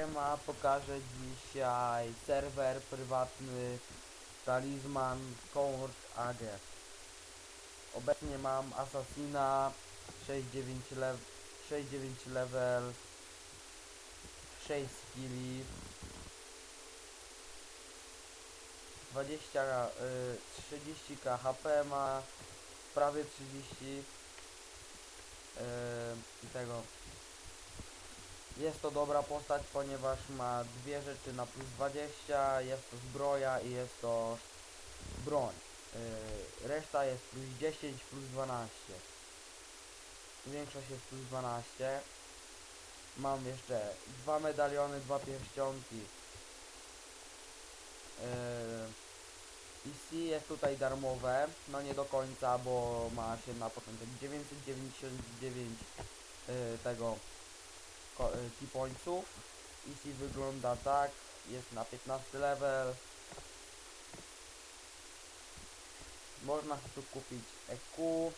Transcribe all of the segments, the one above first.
Siema, pokażę dzisiaj serwer prywatny Talisman Court AG. Obecnie mam Assassina 6-9 level, 6-9 level 6 skilli 20 y, 30 HP ma prawie 30 y, i tego jest to dobra postać, ponieważ ma dwie rzeczy na plus 20, jest to zbroja i jest to broń. Yy, reszta jest plus 10, plus 12. Większość jest plus 12. Mam jeszcze dwa medaliony, dwa pierścionki. Yy, EC jest tutaj darmowe, no nie do końca, bo ma się na początek 999 yy, tego ko- y, key pointsów. Easy wygląda tak, jest na 15 level. Można tu kupić EQ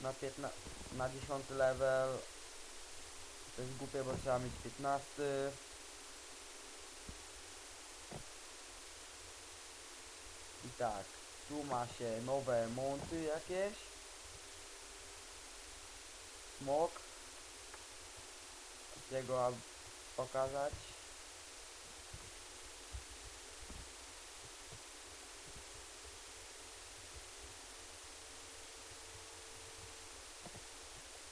na, 15, na 10 level. To jest głupie, bo trzeba mieć 15. I tak, tu ma się nowe monty jakieś. Smok jego ab- pokazać.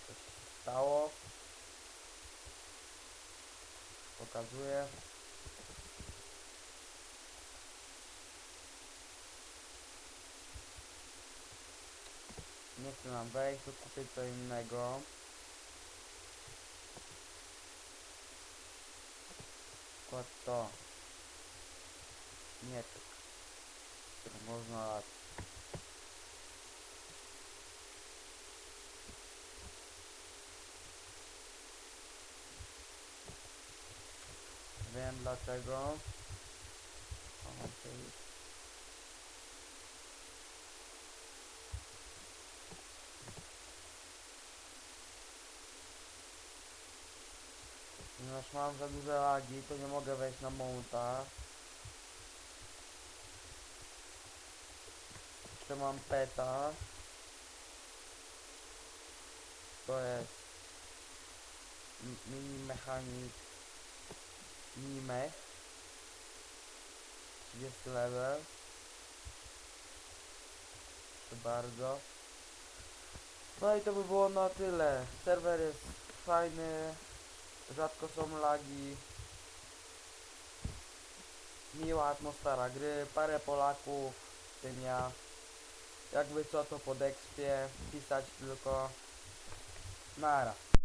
Coś się stało. Pokazuję. Nie chcę nam wejść, to co innego. фото. Нет. Можно Wiem dlaczego Ponieważ mam za duże lagi, to nie mogę wejść na monta. Jeszcze mam peta. To jest mini mechanik. Mech. 30 level. Proszę bardzo no i to by było na tyle. Serwer jest fajny rzadko są lagi. Miła atmosfera gry parę Polaków w tym ja. Jakby co to pod expie pisać tylko. Nara